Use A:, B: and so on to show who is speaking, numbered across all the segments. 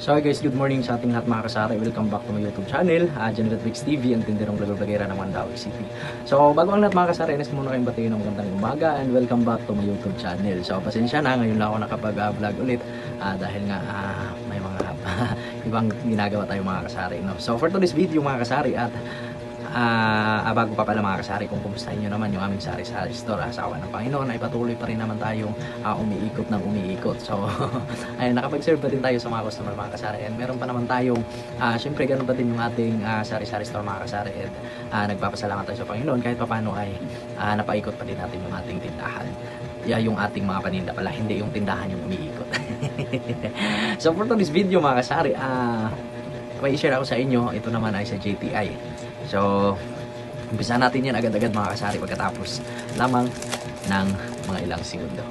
A: So guys, good morning sa ating lahat mga kasari. Welcome back to my YouTube channel, uh, Generatrix TV, ang tindirong vlogger-vlogera ng Mandawi City. So bago ang lahat mga kasari, inas muna kayong batiin ng magandang umaga and welcome back to my YouTube channel. So pasensya na, ngayon lang ako nakapag-vlog ulit uh, dahil nga uh, may mga ibang ginagawa tayo mga kasari. No? So for today's video mga kasari at Ah, bago pa pala mga kasari kung kumustahin nyo naman yung aming sari-sari store asawa ng Panginoon ay patuloy pa rin naman tayong ah, umiikot ng umiikot. So ayun nakapag-serve pa din tayo sa mga customer mga kasari. And meron pa naman tayong ah, syempre ganun pa din yung ating ah, sari-sari store mga kasari. And ah, nagpapasalamat tayo sa Panginoon kahit paano ay ah, napaikot pa din natin yung ating tindahan. Yeah, yung ating mga paninda pala hindi yung tindahan yung umiikot. So for today's video mga kasari ah may i-share ako sa inyo. Ito naman ay sa JTI So, umpisa natin yan agad-agad mga kasari pagkatapos lamang ng mga ilang segundo.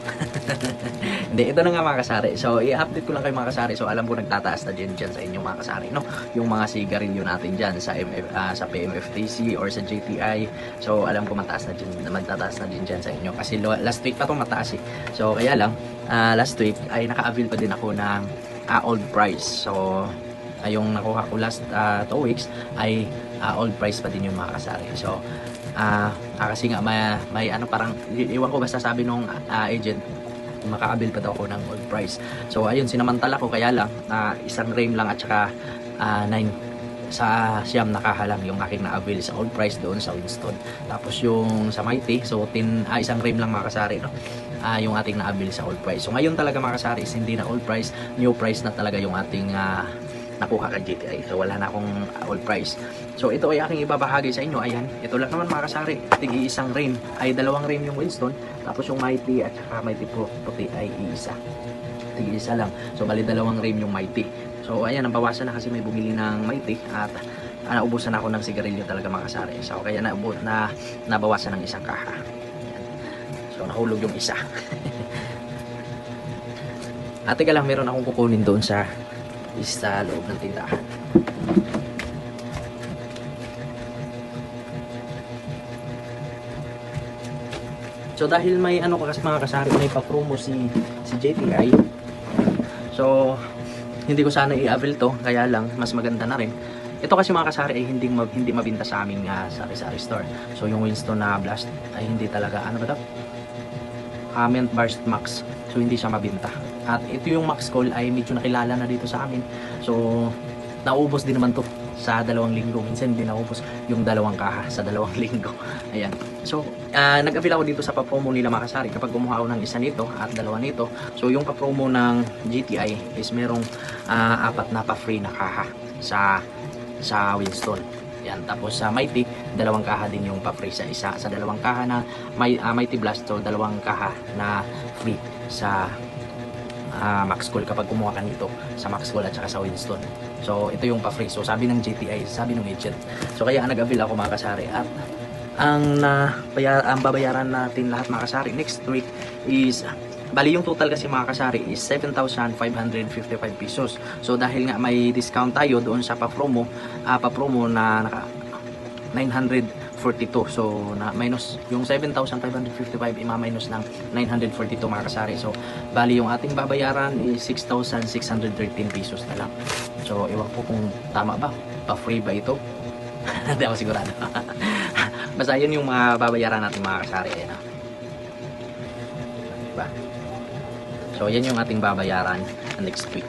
A: Hindi, ito na nga mga kasari. So, i-update ko lang kayo mga kasari. So, alam ko nagtataas na dyan dyan sa inyong mga kasari, no? Yung mga sigarilyo natin dyan sa, MF, ah, sa PMFTC or sa JTI. So, alam ko mataas na dyan, magtataas na dyan dyan sa inyo. Kasi last week pa itong mataas eh. So, kaya lang, ah, last week ay naka-avail pa din ako ng ah, old price. So, ay yung nakuha ko last 2 weeks ay ah, old price pa din yung mga kasari. So, ah ah, kasi nga may, may ano parang, iwan ko basta sabi nung ah, agent, makaabil pa daw ako ng old price. So, ayun, sinamantala ko kaya lang, ah, isang frame lang at saka 9 sa siyam nakahalang yung aking na-avail sa old price doon sa Winston. Tapos yung sa Mighty, so tin, ah, isang frame lang mga kasari, no? Ah, yung ating na-avail sa old price. So ngayon talaga mga kasari is hindi na old price, new price na talaga yung ating ah, nakuha kay GTI. So wala na akong old price. So ito ay aking ibabahagi sa inyo. Ayan, ito lang naman mga kasari. Tigi isang rim. Ay dalawang rim yung Winston. Tapos yung Mighty at saka Mighty Pro puti ay isa. Tigi isa lang. So bali dalawang rim yung Mighty. So ayan, nabawasan na kasi may bumili ng Mighty at ah, naubusan ako ng sigarilyo talaga mga kasari. So kaya na, na nabawasan ng isang kaha. So nahulog yung isa. At teka lang, meron akong kukunin doon sa sa loob ng tindahan. So dahil may ano kasi mga kasari, may pa-promo si si JTI. So hindi ko sana i-avail to, kaya lang mas maganda na rin. Ito kasi mga kasari ay hindi mag, hindi mabinta sa aming uh, sari-sari store. So yung Winston na Blast ay hindi talaga ano ba 'to? Comment Burst Max. So hindi siya mabinta. At ito yung Max Call ay medyo nakilala na dito sa amin. So naubos din naman to sa dalawang linggo. Minsan hindi naubos yung dalawang kaha sa dalawang linggo. Ayan. So, uh, nag-avail ako dito sa pa-promo nila Makasari kapag kumuha ako ng isa nito at dalawa nito. So, yung pa-promo ng GTI is merong uh, apat na pa-free na kaha sa sa Winston. Yan. Tapos sa Mighty, dalawang kaha din yung pa-free sa isa. Sa dalawang kaha na may, uh, Mighty Blast, so dalawang kaha na free sa uh, Max Cool kapag kumuha ka nito sa Max Cool at saka sa Winston. So, ito yung pa-free. So, sabi ng GTI, sabi ng agent. So, kaya nag-avail ako mga kasari. At ang, na, bayar, ang babayaran natin lahat mga kasari next week is Bali yung total kasi mga kasari is 7,555 pesos. So dahil nga may discount tayo doon sa pa-promo, uh, pa-promo na naka 942. So na minus yung 7,555 ima-minus ng 942 mga kasari. So bali yung ating babayaran is 6,613 pesos na lang. So iwan ko kung tama ba? Pa-free ba ito? Hindi ako sigurado. Basta yun yung mga babayaran natin mga kasari. Ayan. Diba? So, yan yung ating babayaran next week.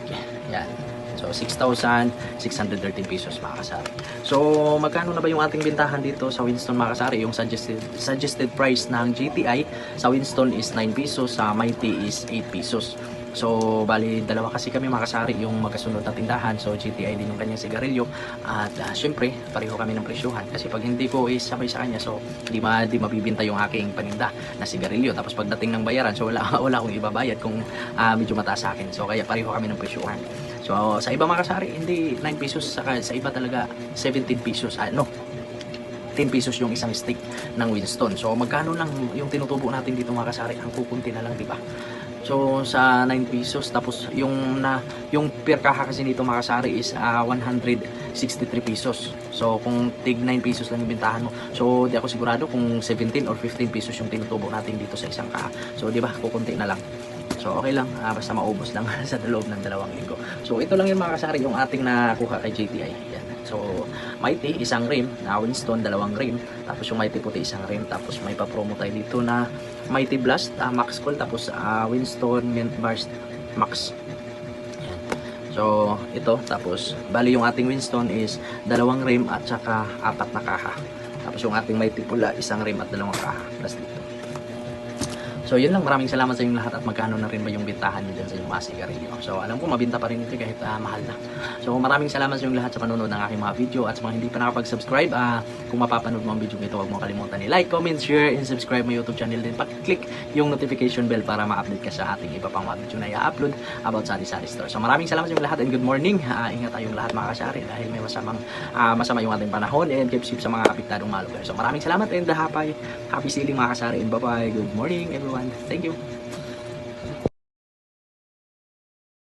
A: Yan. So, 6,613 pesos mga. So, magkano na ba yung ating bintahan dito sa Winston mga? Yung suggested, suggested price ng GTI sa Winston is 9 pesos, sa Mighty is 8 pesos. So, bali, dalawa kasi kami makasari yung magkasunod na tindahan. So, GTI din yung kanyang sigarilyo. At uh, syempre, pareho kami ng presyuhan. Kasi pag hindi ko is sabay sa kanya, so, di, ma, di mabibinta yung aking paninda na sigarilyo. Tapos pagdating ng bayaran, so wala, wala akong ibabayad kung uh, medyo mataas sa akin. So, kaya pareho kami ng presyuhan. So, sa iba makasari, hindi 9 pesos. Saka sa iba talaga, 17 pesos. Ah, no, 10 pesos yung isang stick ng Winston. So, magkano lang yung tinutubo natin dito mga kasari? Ang kukunti na lang, di ba? So sa 9 pesos tapos yung na yung per kaha kasi nito mga kasari is uh, ah, 163 pesos. So kung tig 9 pesos lang yung bintahan mo. So di ako sigurado kung 17 or 15 pesos yung tinutubo natin dito sa isang kaha. So di ba kukunti na lang. So okay lang, ah, basta maubos lang sa loob ng dalawang linggo. So ito lang yung mga kasari yung ating nakuha kay JTI. Yan. So Mighty, isang rim, na Winston, dalawang rim, tapos yung Mighty puti, isang rim, tapos may pa-promo tayo dito na Mighty Blast, ah, Max Cool, tapos ah, Winston, Mint Burst, Max. So ito, tapos bali yung ating Winston is dalawang rim at saka apat na kaha. Tapos yung ating Mighty Pula, isang rim at dalawang kaha. Plus dito. So yun lang, maraming salamat sa inyong lahat at magkano na rin ba yung bintahan nyo dyan sa inyong mga. So alam ko mabinta pa rin ito kahit ah, mahal na. So maraming salamat sa inyong lahat sa panonood ng aking mga video at sa mga hindi pa nakapag-subscribe, ah, kung mapapanood mo ang video ito, huwag mo kalimutan i-like, comment, share, and subscribe mo YouTube channel din. Pag-click yung notification bell para ma-update ka sa ating iba pang mga video na i-upload about Sari Sari Store. So maraming salamat sa inyong lahat and good morning. Ah, ingat tayong lahat mga kasyari dahil may masamang ah, masama yung ating panahon and keep safe sa mga apektadong mga lugar. So maraming salamat and happy, happy sailing mga kasyari and bye-bye. Good morning everyone. Thank you.